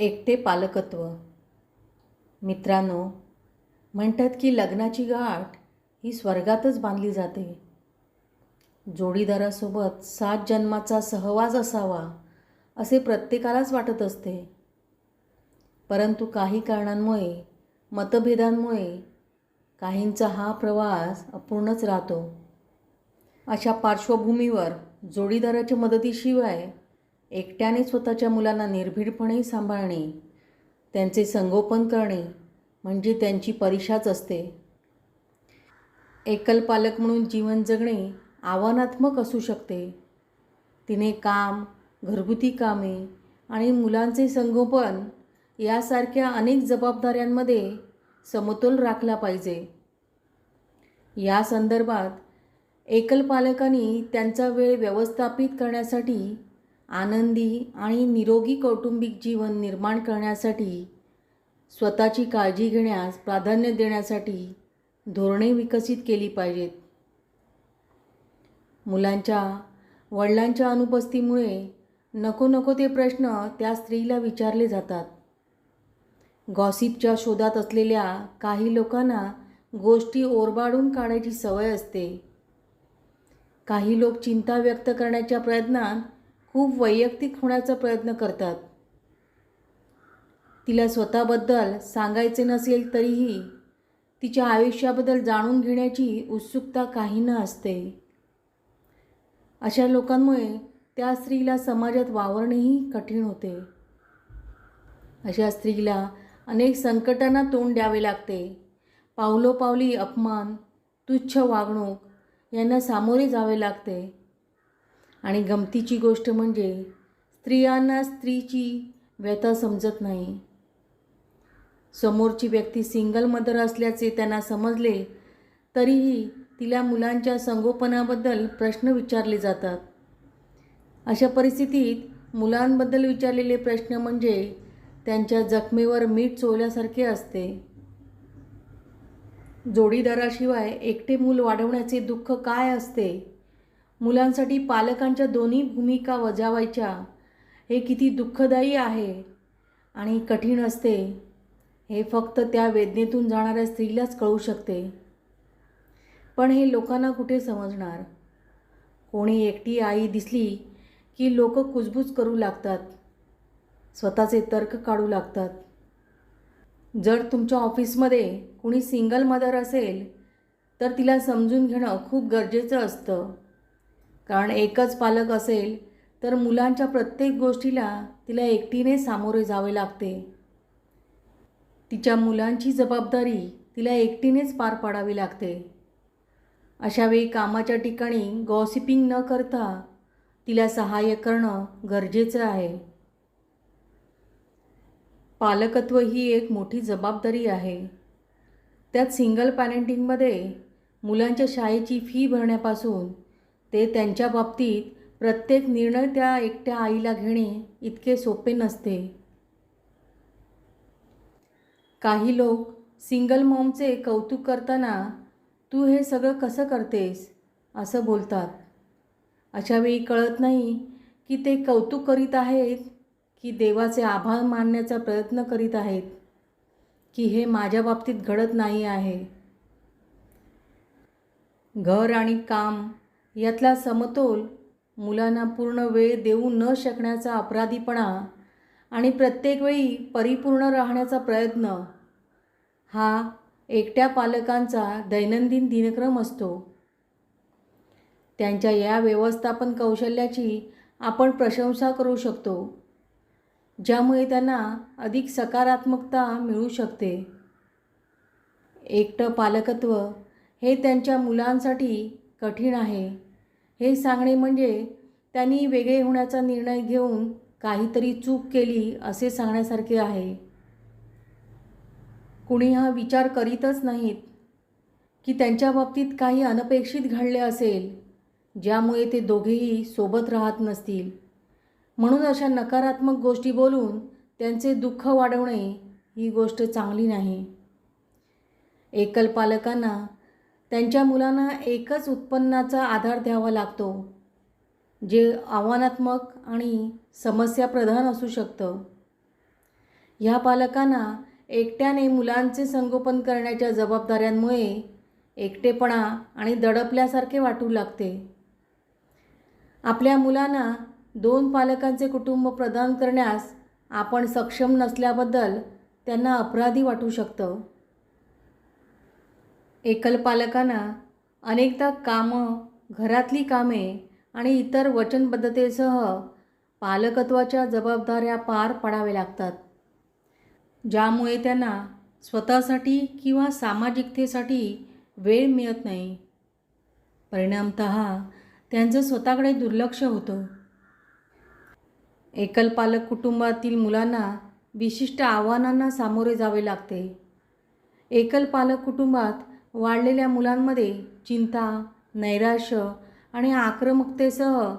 एकटे पालकत्व. मित्रांनो म्हणतात की लग्नाची गाठ ही स्वर्गातच बांधली जाते. जोडीदारासोबत सात जन्माचा सहवास असावा असे प्रत्येकालाच वाटत असते. परंतु काही कारणांमुळे मतभेदांमुळे काहींचा हा प्रवास अपूर्णच राहतो. अशा पार्श्वभूमीवर जोडीदाराच्या मदतीशिवाय एकट्याने स्वतःच्या मुलांना निर्भीडपणे सांभाळणे त्यांचे संगोपन करणे म्हणजे त्यांची परीक्षाच असते. एकल पालक म्हणून जीवन जगणे आव्हानात्मक असू शकते. तिने काम घरगुती कामे आणि मुलांचे संगोपन यासारख्या अनेक जबाबदाऱ्यांमध्ये समतोल राखला पाहिजे. या संदर्भात एकल पालकांनी त्यांचा वेळ व्यवस्थापित करण्यासाठी आनंदी आणि निरोगी कौटुंबिक जीवन निर्माण करण्यासाठी स्वतःची काळजी घेण्यास प्राधान्य देण्यासाठी धोरणे विकसित केली पाहिजेत. मुलांच्या वडिलांच्या अनुपस्थितीमुळे नको नको ते प्रश्न त्या स्त्रीला विचारले जातात. गॉसिपच्या शोधात असलेल्या काही लोकांना गोष्टी ओरबाडून काढायची सवय असते. काही लोक चिंता व्यक्त करण्याच्या प्रयत्नात खूप वैयक्तिक होण्याचा प्रयत्न करतात. तिला स्वतःबद्दल सांगायचे नसेल तरीही तिच्या आयुष्याबद्दल जाणून घेण्याची उत्सुकता काहींना असते. अशा लोकांमुळे त्या स्त्रीला समाजात वावरणेही कठीण होते. अशा स्त्रीला अनेक संकटांना तोंड द्यावे लागते. पावलोपावली अपमान तुच्छ वागणूक यांना सामोरे जावे लागते. आणि गमतीची गोष्ट म्हणजे स्त्रियांना स्त्रीची व्यथा समजत नाही. समोरची व्यक्ती सिंगल मदर असल्याचे त्यांना समजले तरीही तिला मुलांच्या संगोपनाबद्दल प्रश्न विचारले जातात. अशा परिस्थितीत मुलांबद्दल विचारलेले प्रश्न म्हणजे त्यांच्या जखमेवर मीठ चोळल्यासारखे असते. जोडीदाराशिवाय एकटे मूल वाढवण्याचे दुःख काय असते? मुलांसाठी पालकांच्या दोन्ही भूमिका बजावायच्या हे किती दुःखदायी आहे आणि कठीण असते. हे फक्त त्या वेदनेतून जाणाऱ्या स्त्रीलाच कळू शकते. पण हे लोकांना कुठे समजणार? कोणी एकटी आई दिसली की लोक कुजबूज करू लागतात. स्वतःचे तर्क काढू लागतात. जर तुमच्या ऑफिसमध्ये कुणी सिंगल मदर असेल तर तिला समजून घेणं खूप गरजेचं असतं. कारण एकच पालक असेल तर मुलांच्या प्रत्येक गोष्टीला तिला एकटीने सामोरे जावे लागते. तिच्या मुलांची जबाबदारी तिला एकटीनेच पार पाडावी लागते. अशावेळी कामाच्या ठिकाणी गॉसिपिंग न करता तिला सहाय्य करणं गरजेचं आहे. पालकत्व ही एक मोठी जबाबदारी आहे. त्यात सिंगल पॅरेंटिंगमध्ये मुलांच्या शाळेची फी भरण्यापासून ते त्यांच्या बाबतीत प्रत्येक निर्णय त्या एकट्या आईला घेणे इतके सोपे नसते. काही लोक सिंगल मॉमचे कौतुक करताना तू हे सगळं कसं करतेस? असं बोलतात. अशावेळी कळत नाही की ते कौतुक करीत आहेत की देवाचे आभार मानण्याचा प्रयत्न करीत आहेत की हे माझ्या बाबतीत घडत नाही आहे. घर आणि काम यातला समतोल मुलांना पूर्ण वेळ देऊ न शकण्याचा अपराधीपणा आणि प्रत्येक वेळी परिपूर्ण राहण्याचा प्रयत्न हा एकट्या पालकांचा दैनंदिन दिनक्रम असतो. त्यांच्या या व्यवस्थापन कौशल्याची आपण प्रशंसा करू शकतो ज्यामुळे त्यांना अधिक सकारात्मकता मिळू शकते. एकटं पालकत्व हे त्यांच्या मुलांसाठी कठीण आहे. हे सांगणे म्हणजे त्यांनी वेगळे होण्याचा निर्णय घेऊन काहीतरी चूक केली असे सांगण्यासारखे आहे. कुणी हा विचार करीतच नाहीत की त्यांच्या बाबतीत काही अनपेक्षित घडले असेल ज्यामुळे ते दोघेही सोबत राहत नसतील. म्हणून अशा नकारात्मक गोष्टी बोलून त्यांचे दुःख वाढवणे ही गोष्ट चांगली नाही. एकल पालकांना त्यांच्या मुलांना एकच उत्पन्नाचा आधार द्यावा लागतो जे आव्हानात्मक आणि समस्याप्रधान असू शकतं. ह्या पालकांना एकट्याने मुलांचे संगोपन करण्याच्या जबाबदाऱ्यांमुळे एकटेपणा आणि दडपल्यासारखे वाटू लागते. आपल्या मुलांना दोन पालकांचे कुटुंब प्रदान करण्यास आपण सक्षम नसल्याबद्दल त्यांना अपराधी वाटू शकतं. एकल पालकांना अनेकदा कामं घरातली कामे आणि इतर वचनबद्धतेसह पालकत्वाच्या जबाबदाऱ्या पार पाडाव्या लागतात. ज्यामुळे त्यांना स्वतःसाठी किंवा सामाजिकतेसाठी वेळ मिळत नाही. परिणामत त्यांचं स्वतःकडे दुर्लक्ष होतं. एकल पालक कुटुंबातील मुलांना विशिष्ट आव्हानांना सामोरे जावे लागते. एकल पालक कुटुंबात वाढलेल्या मुलांमध्ये चिंता नैराश्य आणि आक्रमकतेसह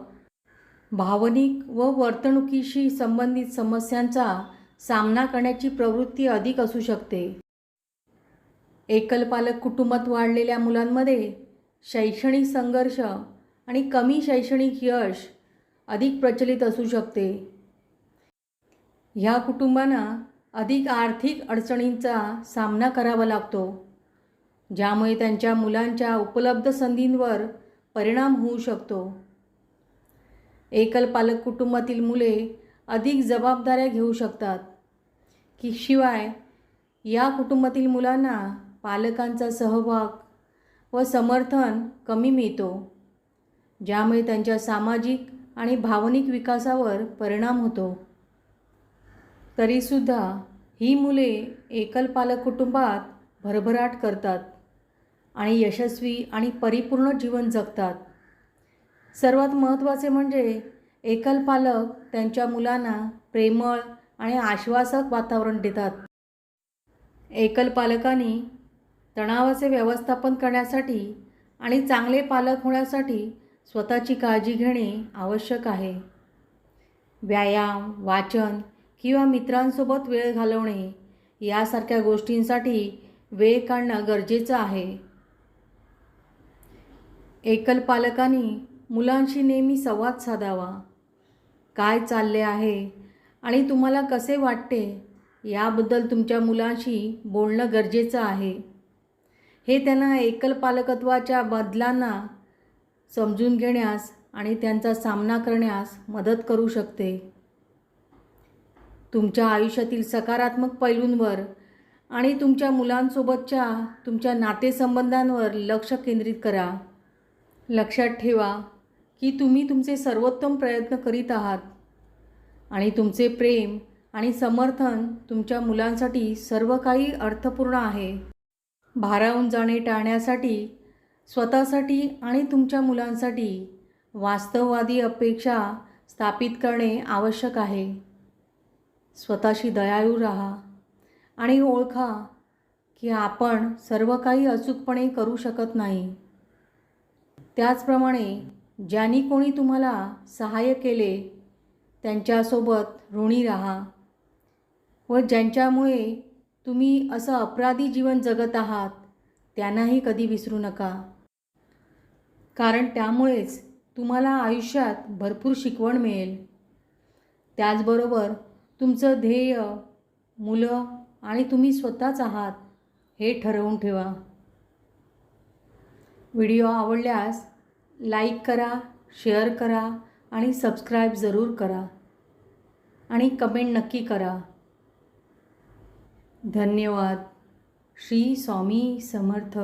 भावनिक व वर्तणुकीशी संबंधित समस्यांचा सामना करण्याची प्रवृत्ती अधिक असू शकते. एकलपालक कुटुंबात वाढलेल्या मुलांमध्ये शैक्षणिक संघर्ष आणि कमी शैक्षणिक यश अधिक प्रचलित असू शकते. ह्या कुटुंबांना अधिक आर्थिक अडचणींचा सामना करावा लागतो. ज्यामुळे त्यांच्या मुलांच्या उपलब्ध संधींवर परिणाम होऊ शकतो. एकल पालक कुटुंबातील मुले अधिक जबाबदाऱ्या घेऊ शकतात. की शिवाय या कुटुंबातील मुलांना पालकांचा सहभाग व समर्थन कमी मिळतो ज्यामुळे त्यांच्या सामाजिक आणि भावनिक विकासावर परिणाम होतो. तरीसुद्धा ही मुले एकल पालक कुटुंबात भरभराट करतात. आणि यशस्वी आणि परिपूर्ण जीवन जगतात. सर्वात महत्त्वाचे म्हणजे एकल पालक त्यांच्या मुलांना प्रेमळ आणि आश्वासक वातावरण देतात. एकल पालकांनी तणावाचे व्यवस्थापन करण्यासाठी आणि चांगले पालक होण्यासाठी स्वतःची काळजी घेणे आवश्यक आहे. व्यायाम वाचन किंवा मित्रांसोबत वेळ घालवणे यासारख्या गोष्टींसाठी वेळ काढणं गरजेचं आहे. एकल पालकांनी मुलांशी नेहमी संवाद साधावा. काय चालले आहे आणि तुम्हाला कसे वाटते याबद्दल तुमच्या मुलांशी बोलणं गरजेचं आहे. हे त्यांना एकल पालकत्वाच्या बदलांना समजून घेण्यास आणि त्यांचा सामना करण्यास मदत करू शकते. तुमच्या आयुष्यातील सकारात्मक पैलूंवर आणि तुमच्या मुलांसोबतच्या तुमच्या नातेसंबंधांवर लक्ष केंद्रित करा. लक्षात ठेवा की तुम्ही तुमचे सर्वोत्तम प्रयत्न करीत आहात. आणि तुमचे प्रेम आणि समर्थन तुमच्या मुलांसाठी सर्व काही अर्थपूर्ण आहे. भारावून जाणे टाळण्यासाठी स्वतःसाठी आणि तुमच्या मुलांसाठी वास्तववादी अपेक्षा स्थापित करणे आवश्यक आहे. स्वतःशी दयाळू राहा आणि ओळखा की आपण सर्व काही अचूकपणे करू शकत नाही. त्याचप्रमाणे ज्यांनी कोणी तुम्हाला सहाय्य केले त्यांच्यासोबत ऋणी राहा व ज्यांच्यामुळे तुम्ही असं अपराधी जीवन जगत आहात त्यांनाही कधी विसरू नका. कारण त्यामुळेच तुम्हाला आयुष्यात भरपूर शिकवण मिळेल. त्याचबरोबर तुमचं ध्येय मुलं आणि तुम्ही स्वतःच आहात हे ठरवून ठेवा. व्हिडिओ आवडल्यास लाईक करा शेअर करा आणि सबस्क्राईब जरूर करा. आणि कमेंट नक्की करा. धन्यवाद. श्री स्वामी समर्थ.